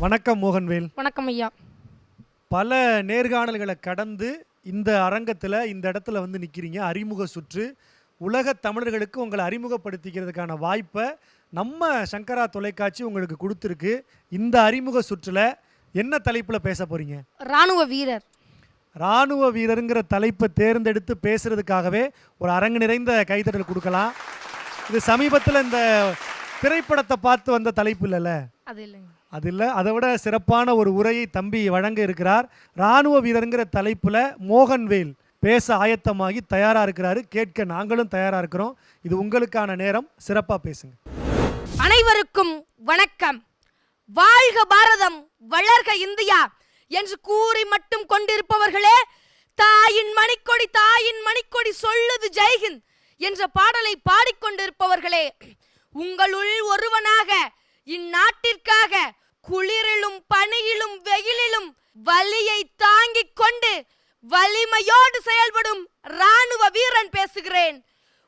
வணக்கம் மோகன்வேல். வணக்கம் ஐயா. பல நேர்காணல்களை கடந்து இந்த அரங்கத்தில் இந்த இடத்துல வந்து நிற்கிறீங்க அறிமுக சுற்று. உலக தமிழர்களுக்கு உங்களை அறிமுகப்படுத்திக்கிறதுக்கான வாய்ப்பை நம்ம சங்கரா தொலைக்காட்சி உங்களுக்கு கொடுத்துருக்கு. இந்த அறிமுக சுற்றில் என்ன தலைப்பில் பேச போகிறீங்க ராணுவ வீரர். இராணுவ வீரருங்கிற தலைப்பை தேர்ந்தெடுத்து பேசுறதுக்காகவே ஒரு அரங்கு நிறைந்த கைத்தட்டல் கொடுக்கலாம். இது சமீபத்தில் இந்த திரைப்படத்தை பார்த்து வந்த தலைப்பு இல்லைல்ல? அது இல்லைங்க. அது இல்லை. அதை விட சிறப்பான ஒரு உரையை தம்பி வழங்க இருக்கிறார். இராணுவ வீரருங்கிற தலைப்பில் மோகன்வேல் பேச ஆயத்தமாகி தயாராக இருக்கிறாரு. கேட்க நாங்களும் தயாராக இருக்கிறோம். இது உங்களுக்கான நேரம். சிறப்பாக பேசுங்க. அனைவருக்கும் வணக்கம். வாழ்க பாரதம் வளர்க இந்தியா என்று கூறி மட்டும் கொண்டிருப்பவர்களே தாயின் மணிக்கொடி தாயின் மணிக்கொடி சொல்லுது ஜெய்ஹிந்த் என்ற பாடலை பாடிக்கொண்டிருப்பவர்களே உங்களுள் ஒருவனாக. இந்நாட்டிற்காக குளிரிலும் பனியிலும் வெயிலிலும் வலியை தாங்கிக் கொண்டு வலிமையோடு செயல்படும் ராணுவ வீரன் பேசுகிறேன்.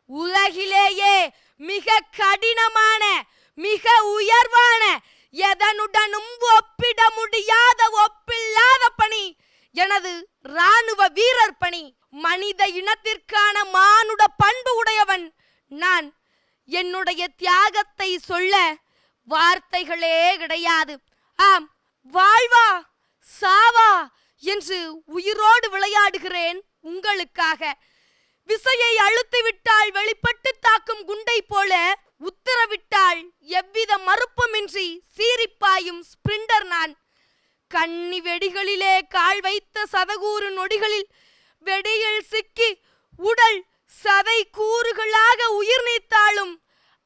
உலகிலேயே மிக கடினமான மிக உயர்வான எதனுடனும் ஒப்பிட முடியாத ஒப்பில்லாத பணி. எனது ராணுவ வீரர் பணி. மனித இனத்திற்கான மானுட பண்பு உடையவன். நான் என்னுடைய தியாகத்தை சொல்ல வார்த்தைகளே கிடையாது. ஆம் வாழ்வா சாவா என்று உயிரோடு விளையாடுகிறேன் உங்களுக்காக. விசையை அழுத்திவிட்டால் வெளிப்பட்டு தாக்கும் குண்டை போல உத்தரவிட்டால் எவ்வித மறுப்புமின்றி சீரிப்பாயும் ஸ்பிரிண்டர் நான். கன்னி வெடிகளிலே கால் வைத்த சதகூறு நொடிகளில் வெடியில் சிக்கி உடல் சதை கூறுகளாக உயிர் நீத்தாலும்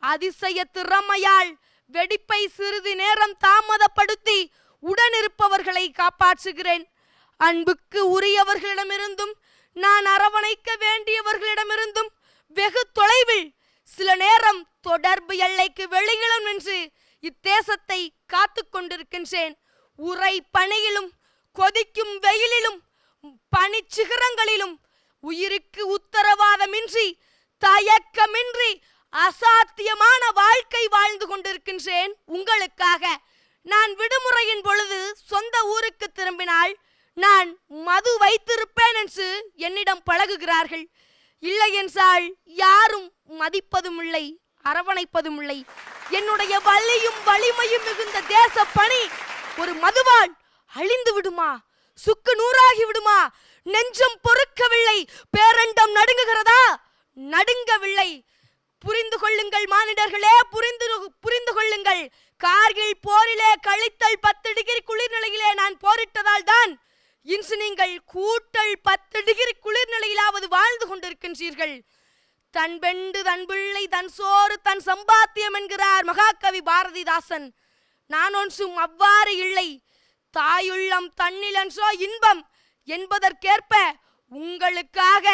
அதிசய திறமையால் வெடிப்பை சிறிது நேரம் தாமதப்படுத்தி உடனிருப்பவர்களை காப்பாற்றுகிறேன். அன்புக்கு உரியவர்களிடமிருந்தும் நான் அரவணைக்க வேண்டியவர்களிடமிருந்தும் வெகு தொலைவில் சில நேரம் தொடர்பு எல்லைக்கு வெளியிலும் நின்று இத்தேசத்தை காத்து கொண்டிருக்கின்றேன். உரை பணியிலும் கொதிக்கும் வெயிலிலும் பனிச்சிகரங்களிலும் உயிருக்கு தயக்கமின்றி அசாத்தியமான வாழ்க்கை வாழ்ந்து கொண்டிருக்கின்றேன் உங்களுக்காக. நான் விடுமுறையின் பொழுது சொந்த ஊருக்கு திரும்பினால் நான் மது வைத்திருப்பேன் என்று என்னிடம் பழகுகிறார்கள். இல்லை என்றால் யாரும் மதிப்பதும் இல்லை அரவணைப்பதும் இல்லை என்னுடைய வலியும் வலிமையும் மிகுந்த தேச பணி ஒரு மதுவால் அழிந்து விடுமா? சுக்கு நூறாகி விடுமா? நெஞ்சம் பொறுக்கவில்லை பேரண்டம் நடுங்குகிறதா? நடுங்கவில்லை. புரிந்து கொள்ளுங்கள் மானிடர்களே புரிந்து புரிந்து கொள்ளுங்கள். கார்கில் போரிலே கழித்தல் பத்து டிகிரி குளிர்நிலையிலே நான் போரிட்டதால் தான் இன்று நீங்கள் கூட்டல் பத்து டிகிரி குளிர்நிலையிலாவது வாழ்ந்து கொண்டிருக்கின்றீர்கள். தன் பெண்டு தன் பிள்ளை தன் சோறு தன் சம்பாத்தியம் என்கிறார் மகாகவி பாரதிதாசன். நான் ஒன்றும் அவ்வாறு இல்லை. தாயுள்ளம் தன்னிலன்சோ இன்பம் என்பதற்கேற்ப உங்களுக்காக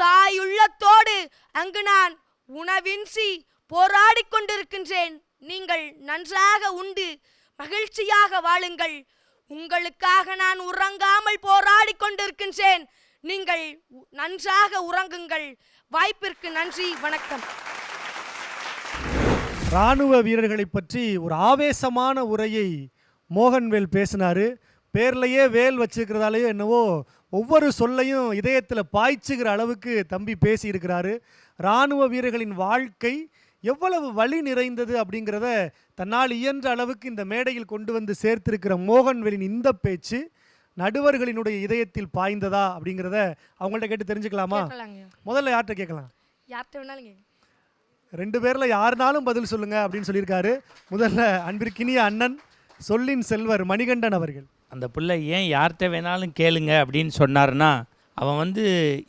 தாயுள்ளத்தோடு அங்கு நான் உணவின்றி போராடி கொண்டிருக்கின்றேன். நீங்கள் நன்றாக உண்டு. மகிழ்ச்சியாக வாழுங்கள். உங்களுக்காக நான் உறங்காமல் போராடி கொண்டிருக்கின்றேன். நீங்கள் உ- நன்றாக உறங்குங்கள். வாய்ப்பிற்கு நன்றி. வணக்கம். இராணுவ வீரர்களை பற்றி ஒரு ஆவேசமான உரையை மோகன்வேல் பேசினாரு. பேர்லையே வேல் வச்சிருக்கிறதாலேயோ என்னவோ ஒவ்வொரு சொல்லையும் இதயத்தில் பாய்ச்சுகிற அளவுக்கு தம்பி பேசியிருக்கிறாரு. இராணுவ வீரர்களின் வாழ்க்கை எவ்வளவு வழி நிறைந்தது அப்படிங்கிறத தன்னால் இயன்ற அளவுக்கு இந்த மேடையில் கொண்டு வந்து சேர்த்திருக்கிற மோகன்வேலின் இந்த பேச்சு நடுவர்களினுடைய இதயத்தில் பாய்ந்ததா அப்படிங்கிறத அவங்கள்ட்ட கேட்டு தெரிஞ்சுக்கலாமா? முதல்ல யார்கிட்ட கேட்கலாம்? யார்கிட்ட வேணாலும் ரெண்டு பேர்ல யாருனாலும் பதில் சொல்லுங்க அப்படின்னு சொல்லியிருக்காரு. முதல்ல அன்பிற்கினிய அண்ணன் சொல்லின் செல்வர் மணிகண்டன் அவர்கள். அந்த பிள்ளை ஏன் யார்கிட்ட வேணாலும் கேளுங்க அப்படின்னு சொன்னார்னா அவன் வந்து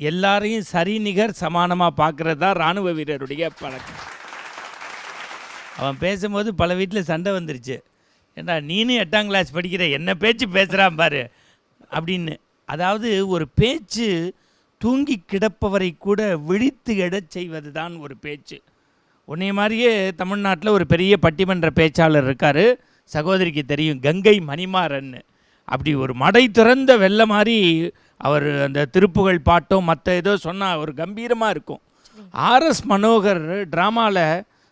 எல்லாரையும் சரிநிகர் சமானமாக பார்க்குறது தான் இராணுவ வீரருடைய பழக்கம். அவன் பேசும்போது பல வீட்டில் சண்டை வந்துருச்சு. ஏண்டா நீனும் எட்டாம் கிளாஸ் படிக்கிற என்ன பேச்சு பேசுகிறான் பாரு அப்படின்னு. அதாவது ஒரு பேச்சு தூங்கி கிடப்பவரை கூட விழித்து எடச் செய்வது தான் ஒரு பேச்சு. உன்னைய மாதிரியே தமிழ்நாட்டில் ஒரு பெரிய பட்டிமன்ற பேச்சாளர் இருக்கார் சகோதரிக்கு தெரியும் கங்கை மணிமாறன்னு. அப்படி ஒரு மடை திறந்த வெள்ள மாதிரி அவர் அந்த திருப்புகழ் பாட்டும் மற்ற ஏதோ சொன்னால் ஒரு கம்பீரமாக இருக்கும். ஆர்எஸ் மனோகர் ட்ராமாவில்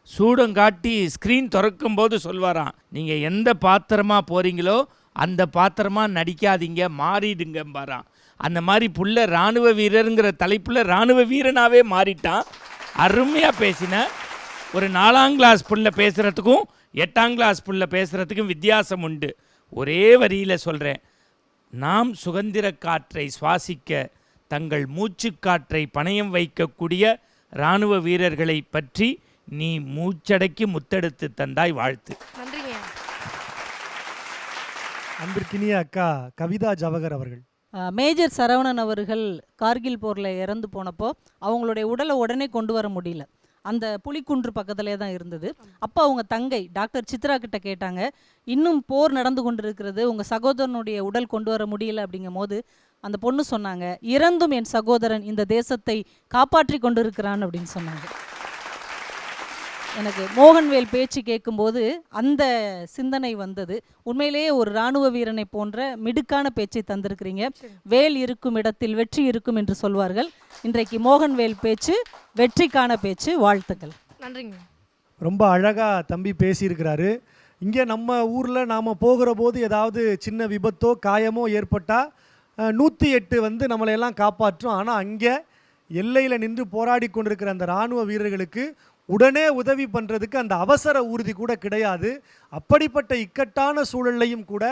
சூடம் காட்டி ஸ்க்ரீன் திறக்கும் போது சொல்வாராம் நீங்கள் எந்த பாத்திரமாக போகிறீங்களோ அந்த பாத்திரமாக நடிக்காதீங்க மாறிடுங்கம்பாராம். அந்த மாதிரி புள்ள இராணுவ வீரருங்கிற தலைப்பில் இராணுவ வீரனாகவே மாறிட்டான். அருமையாக பேசின. ஒரு நாலாம் கிளாஸ் புள்ள பேசுகிறதுக்கும் எட்டாம் கிளாஸ் புள்ள பேசுகிறதுக்கும் வித்தியாசம் உண்டு. ஒரே வரியில் சொல்கிறேன் நாம் சுதந்திர காற்றை சுவாசிக்க தங்கள் மூச்சுக்காற்றை பணயம் வைக்கக்கூடிய இராணுவ வீரர்களை பற்றி நீ மூச்சடக்கி முத்தெடுத்து தந்தாய் வாழ்த்து. நன்றிங்க அன்பிற்கினிய அக்கா கவிதா ஜவஹர் அவர்கள். மேஜர் சரவணன் அவர்கள் கார்கில் போரில் இறந்து போனப்போ அவங்களுடைய உடலை உடனே கொண்டு வர முடியல. அந்த புலிக்குன்று பக்கத்திலே தான் இருந்தது. அப்போ அவங்க தங்கை டாக்டர் சித்ரா கிட்ட கேட்டாங்க இன்னும் போர் நடந்து கொண்டிருக்கிறது உங்கள் சகோதரனுடைய உடல் கொண்டு வர முடியல. அப்படிங்கும் போது அந்த பொண்ணு சொன்னாங்க இறந்தும் என் சகோதரன் இந்த தேசத்தை காப்பாற்றி கொண்டிருக்கிறான் அப்படின்னு சொன்னாங்க. எனக்கு மோகன்வேல் பேச்சு கேட்கும்போது அந்த சிந்தனை வந்தது. உண்மையிலேயே ஒரு ராணுவ வீரனை போன்ற மிடுக்கான பேச்சை தந்திருக்கிறீங்க. வேல் இருக்கும் இடத்தில் வெற்றி இருக்கும் என்று சொல்வார்கள். இன்றைக்கு மோகன்வேல் பேச்சு வெற்றிக்கான பேச்சு வாழ்த்துக்கள். நன்றிங்க. ரொம்ப அழகாக தம்பி பேசியிருக்கிறாரு. இங்கே நம்ம ஊரில் நாம் போகிற போது ஏதாவது சின்ன விபத்தோ காயமோ ஏற்பட்டால் நூற்றி எட்டு வந்து நம்மளை எல்லாம் காப்பாற்றும். ஆனால் அங்கே எல்லையில் நின்று போராடி கொண்டிருக்கிற அந்த இராணுவ வீரர்களுக்கு உடனே உதவி பண்ணுறதுக்கு அந்த அவசர ஊர்தி கூட கிடையாது. அப்படிப்பட்ட இக்கட்டான சூழல்லையும் கூட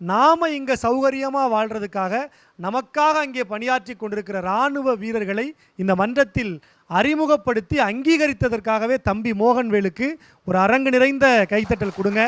நாம் இங்கே சௌகரியமாக வாழ்கிறதுக்காக நமக்காக அங்கே பணியாற்றி கொண்டிருக்கிற இராணுவ வீரர்களை இந்த மன்றத்தில் அறிமுகப்படுத்தி அங்கீகரித்ததற்காகவே தம்பி மோகன்வேலுக்கு ஒரு அரங்கு நிறைந்த கைத்தட்டல் கொடுங்க.